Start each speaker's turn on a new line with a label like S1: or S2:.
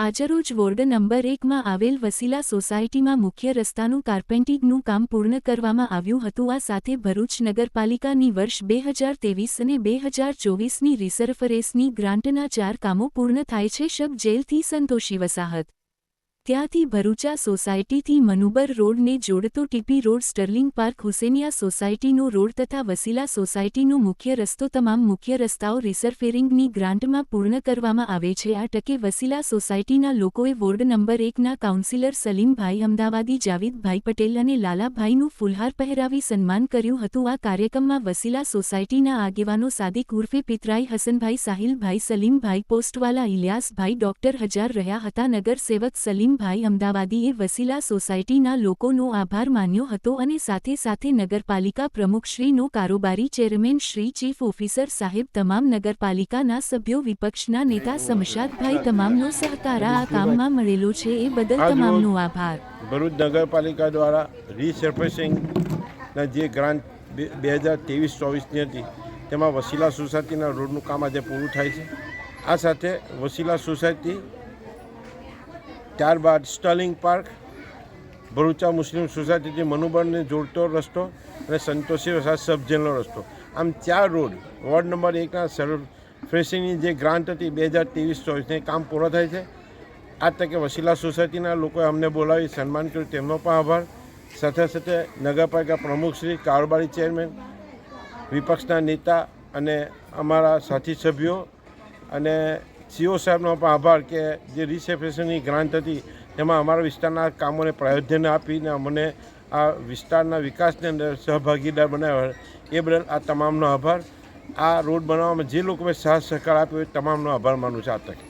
S1: આજરોજ ward number એકમાં આવેલ વસીલા સોસાયટીમાં મુખ્ય રસ્તાનું કાર્પેન્ટિંગનું કામ પૂર્ણ કરવામાં આવ્યું હતું. આ સાથે ભરૂચ નગરપાલિકાની વર્ષ બે હજાર તેવીસ અને બે હજાર ચોવીસની રિસર્ફરેસની ગ્રાન્ટના ચાર કામો પૂર્ણ થાય છે. શબ જેલથી સંતોષી વસાહત ત્યાંથી ભરૂચા સોસાયટીથી મનુબર રોડને જોડતો TP road Sterling Park Husainiya સોસાયટીનો road તથા વસીલા સોસાયટીનો મુખ્ય રસ્તો તમામ મુખ્ય રસ્તાઓ રિસરફેરિંગની ગ્રાન્ટમાં પૂર્ણ કરવામાં આવે છે. આ ટકે વસીલા સોસાયટીના લોકોએ વોર્ડ નંબર એકના કાઉન્સિલર સલીમભાઈ અમદાવાદી, જાવીદભાઈ પટેલ અને લાલાભાઈનું ફુલહાર પહેરાવી સન્માન કર્યું હતું. આ કાર્યક્રમમાં વસીલા સોસાયટીના આગેવાનો સાદિક ઉર્ફે પિતરાઈ, હસનભાઈ, સાહિલભાઈ, સલીમભાઈ, પોસ્ટવાલા, ઇલિયાસભાઈ, ડોક્ટર હજાર રહ્યા હતા. નગરસેવક સલીમભાઈ અમદાવાદીએ વસીલા સોસાયટીના લોકોનો આભાર માન્યો હતો અને સાથે સાથે નગરપાલિકા પ્રમુખશ્રીનો કારોબારી ચેરમેન શ્રી ચીફ ઓફિસર સાહેબ તમામ નગરપાલિકાના સભ્યો વિપક્ષના નેતા સમશાદભાઈ તમામનો સહકાર આ કામમાં મળેલો છે એ બદલ તમામનો આભાર.
S2: ભરૂચ નગરપાલિકા દ્વારા રીસર્ફેસિંગના જે ગ્રાન્ટ બે હજાર ત્રેવીસ ચોવીસની હતી તેમાં વસીલા સોસાયટીના રોડનું કામ આજે પૂરું થાય છે. આ સાથે વસીલા સોસાયટી ત્યારબાદ સ્ટર્લિંગ પાર્ક, ભરૂચા મુસ્લિમ સોસાયટીથી મનુબળને જોડતો રસ્તો અને સંતોષી વસાદ સબ જેલનો રસ્તો. આમ ચાર રોડ, વોર્ડ નંબર એકના સરફેસિંગની જે ગ્રાન્ટ હતી બે હજાર ત્રેવીસ ચોવીસને કામ પૂરો થાય છે. આ તકે વસીલા સોસાયટીના લોકોએ અમને બોલાવી સન્માન કર્યું. તેમનો પણ આભાર. સાથે સાથે નગરપાલિકા પ્રમુખશ્રી કારોબારી ચેરમેન, વિપક્ષના નેતા અને અમારા સાથી સભ્યો અને સીઓ સાહેબનો પણ આભાર કે જે રિસેફેશનની ગ્રાન્ટ હતી, તેમાં અમારા વિસ્તારના કામોને પ્રાયોજન આપીને અમને આ વિસ્તારના વિકાસની અંદર સહભાગીદાર બનાવ્યા એ બદલ આ તમામનો આભાર. આ રોડ બનાવવામાં જે લોકોએ સાથ સહકાર આપ્યો એ તમામનો આભાર માનું છું આ તકે.